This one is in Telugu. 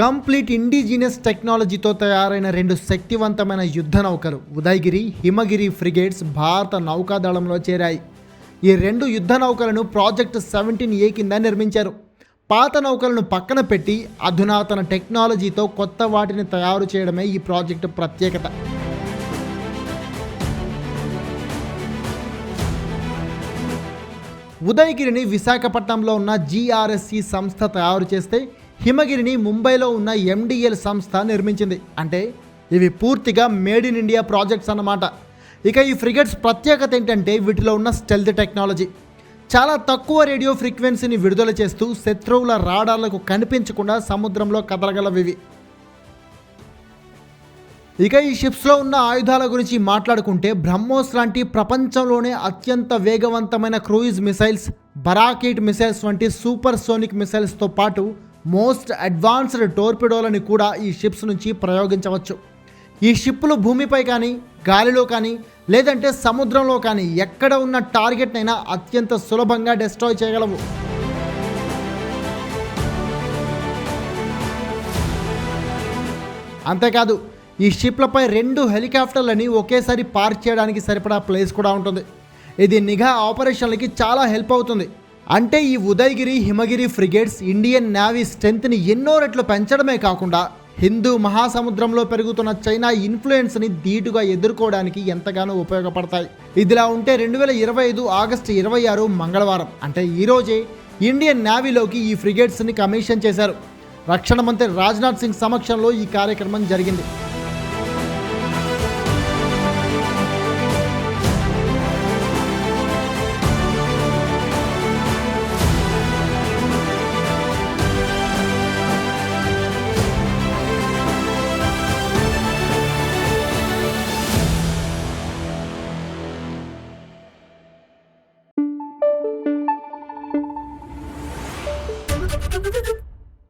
కంప్లీట్ ఇండిజినియస్ టెక్నాలజీతో తయారైన రెండు శక్తివంతమైన యుద్ధ నౌకలు ఉదయగిరి హిమగిరి ఫ్రిగేట్స్ భారత నౌకాదళంలో చేరాయి. ఈ రెండు యుద్ధ నౌకలను ప్రాజెక్ట్ సెవెంటీన్ ఏ కింద నిర్మించారు. పాత నౌకలను పక్కన పెట్టి అధునాతన టెక్నాలజీతో కొత్త వాటిని తయారు చేయడమే ఈ ప్రాజెక్టు ప్రత్యేకత. ఉదయగిరిని విశాఖపట్నంలో ఉన్న జీఆర్ఎస్సి సంస్థ తయారు చేస్తే హిమగిరిని ముంబైలో ఉన్న ఎండిఎల్ సంస్థ నిర్మించింది. అంటే ఇవి పూర్తిగా మేడ్ ఇన్ ఇండియా ప్రాజెక్ట్స్ అన్నమాట. ఇక ఈ ఫ్రిగేట్స్ ప్రత్యేకత ఏంటంటే వీటిలో ఉన్న స్టెల్త్ టెక్నాలజీ. చాలా తక్కువ రేడియో ఫ్రీక్వెన్సీని విడుదల చేస్తూ శత్రువుల రాడార్లకు కనిపించకుండా సముద్రంలో కదలగలవి ఇవి. ఇక ఈ షిప్స్లో ఉన్న ఆయుధాల గురించి మాట్లాడుకుంటే బ్రహ్మోస్ లాంటి ప్రపంచంలోనే అత్యంత వేగవంతమైన క్రూయిజ్ మిసైల్స్ బరాకీట్ మిసైల్స్ వంటి సూపర్ సోనిక్ మిసైల్స్తో పాటు మోస్ట్ అడ్వాన్స్డ్ టోర్పిడోలని కూడా ఈ షిప్స్ నుంచి ప్రయోగించవచ్చు. ఈ షిప్పులు భూమిపై కానీ గాలిలో కానీ లేదంటే సముద్రంలో కానీ ఎక్కడ ఉన్న టార్గెట్నైనా అత్యంత సులభంగా డిస్ట్రాయ్ చేయగలవు. అంతేకాదు ఈ షిప్లపై రెండు హెలికాప్టర్లని ఒకేసారి పార్క్ చేయడానికి సరిపడా ప్లేస్ కూడా ఉంటుంది. ఇది నిఘా ఆపరేషన్లకి చాలా హెల్ప్ అవుతుంది. అంటే ఈ Udaygiri Himgiri frigates Indian navy స్ట్రెంత్ని ఎన్నో రెట్లు పెంచడమే కాకుండా హిందూ మహాసముద్రంలో పెరుగుతున్న చైనా ఇన్ఫ్లుయెన్స్ని ధీటుగా ఎదుర్కోవడానికి ఎంతగానో ఉపయోగపడతాయి. ఇదిలా ఉంటే రెండు వేల ఇరవై ఐదు ఆగస్టు ఇరవై ఆరు మంగళవారం అంటే ఈరోజే ఇండియన్ నేవీలోకి ఈ ఫ్రిగేట్స్ని కమిషన్ చేశారు. రక్షణ మంత్రి రాజ్నాథ్ సింగ్ సమక్షంలో ఈ కార్యక్రమం జరిగింది.